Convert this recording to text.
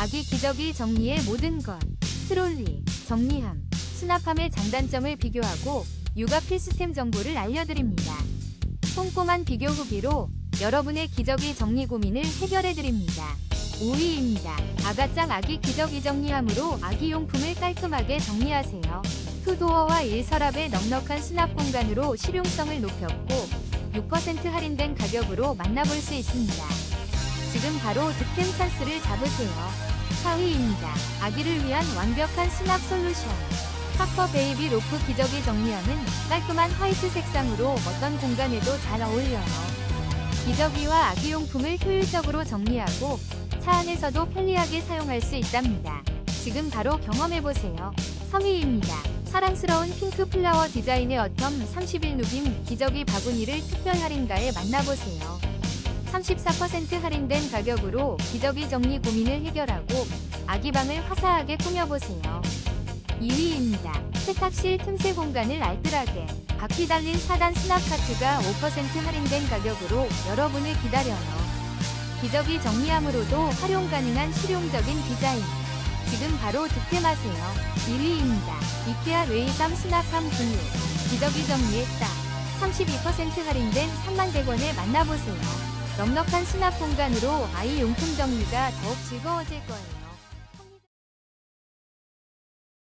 아기 기저귀 정리의 모든 것. 트롤리, 정리함, 수납함의 장단점을 비교하고 육아 필수템 정보를 알려드립니다. 꼼꼼한 비교 후기로 여러분의 기저귀 정리 고민을 해결해드립니다. 5위입니다. 아가짱 아기 기저귀 정리함으로 아기 용품을 깔끔하게 정리하세요. 투도어와 1서랍의 넉넉한 수납 공간으로 실용성을 높였고 6% 할인된 가격으로 만나볼 수 있습니다. 지금 바로 득템 찬스를 잡으세요. 4위입니다. 아기를 위한 완벽한 수납 솔루션. 파퍼 베이비 로프 기저귀 정리함은 깔끔한 화이트 색상으로 어떤 공간에도 잘 어울려요. 기저귀와 아기 용품을 효율적으로 정리하고 차 안에서도 편리하게 사용할 수 있답니다. 지금 바로 경험해보세요. 3위입니다. 사랑스러운 핑크 플라워 디자인의 어텀 30일 누빔 기저귀 바구니를 특별 할인가에 만나보세요. 34% 할인된 가격으로 기저귀 정리 고민을 해결하고 아기방을 화사하게 꾸며보세요. 2위입니다. 세탁실 틈새 공간을 알뜰하게 바퀴 달린 4단 스납 카트가 5% 할인된 가격으로 여러분을 기다려요. 기저귀 정리함으로도 활용 가능한 실용적인 디자인. 지금 바로 득템하세요. 1위입니다. 이케아 웨이삼 수납함 분유. 기저귀 정리했다. 32% 할인된 3만 대권에 만나보세요. 넉넉한 수납 공간으로 아이 용품 정리가 더욱 즐거워질 거예요.